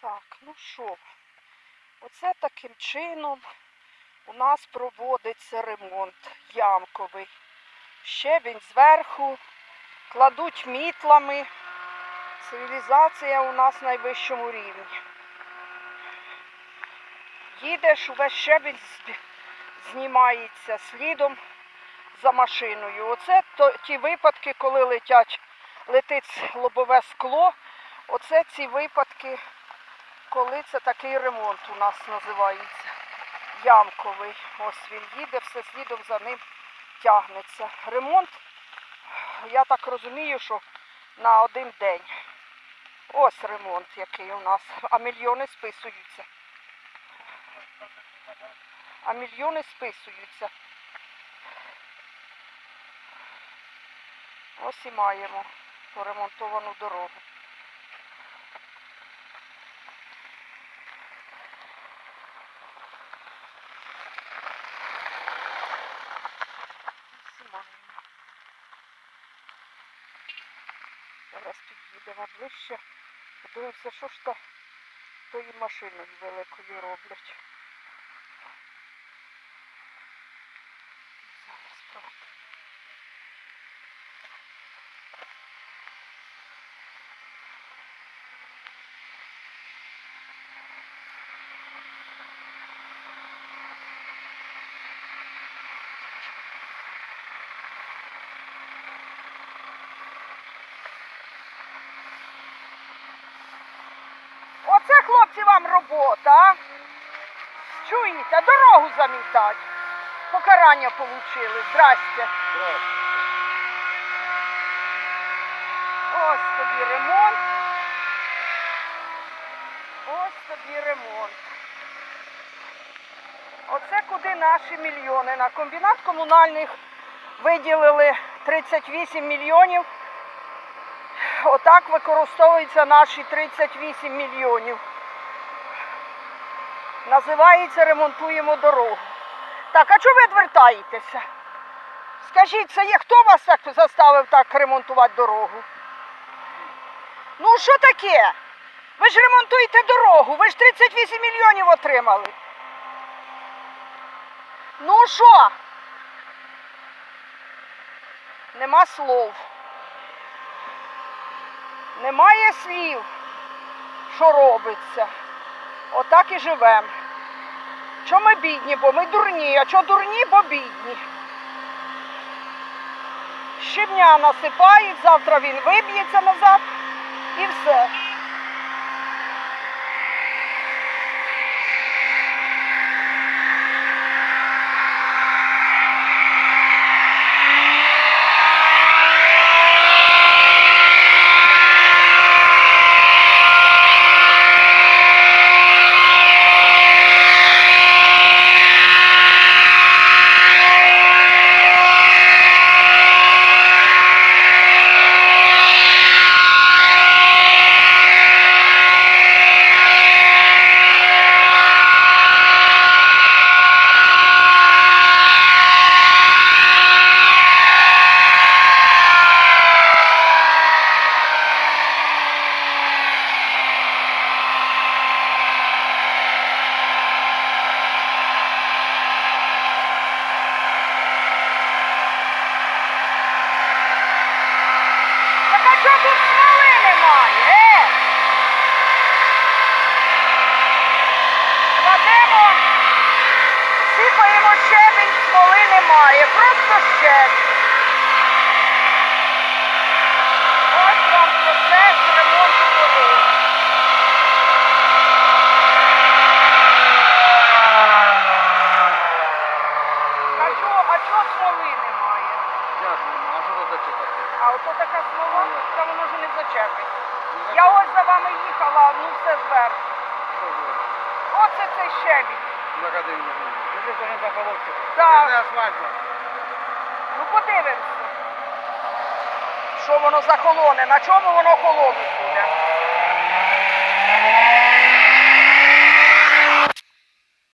Так, ну що, оце таким чином у нас проводиться ремонт ямковий. Щебінь зверху, кладуть мітлами. Цивілізація у нас на найвищому рівні. Їдеш, увесь щебінь знімається слідом за машиною. Оце то, ті випадки, коли летять, летить лобове скло. Оце ці випадки, коли це такий ремонт у нас називається. Ямковий. Ось він їде, все слідом за ним тягнеться. Ремонт, я так розумію, що на один день. Ось ремонт, який у нас. А мільйони списуються. А мільйони списуються. Ось і маємо поремонтовану дорогу. Зараз під'їдемо ближче. Подивимося, що ж то тої машини великою роблять. Зараз правда. Оце, хлопці, вам робота. Чуєте, дорогу замітать. Покарання получили. Здрасте. Ось тобі ремонт. Ось тобі ремонт. Оце куди наші мільйони. На комбінат комунальних виділили 38 мільйонів. Отак використовуються наші 38 мільйонів. Називається ремонтуємо дорогу. Так, а чого ви відвертаєтеся? Скажіть, це є хто вас так заставив так ремонтувати дорогу? Ну що таке? Ви ж ремонтуєте дорогу, ви ж 38 мільйонів отримали. Ну що? Нема слов. Немає слів, що робиться. Отак і живемо. Чому ми бідні, бо ми дурні, а що дурні, бо бідні. Щебня насипають, завтра він виб'ється назад і все. Чого тут смоли немає? Кладемо, сипаємо щебінь, смоли немає, просто щебінь. Ось вам процес ремонту. А чого, смоли немає? Як? А що тут зачекати? А ото така смола, воно ж не зачепить. Я ось за вами їхала, ну все зверху. Оце цей щебінь. На годину. Ти не захолодці. Так. Це не асфальтно. Ну подивимося. Що воно захолоне, на чому воно холодить буде.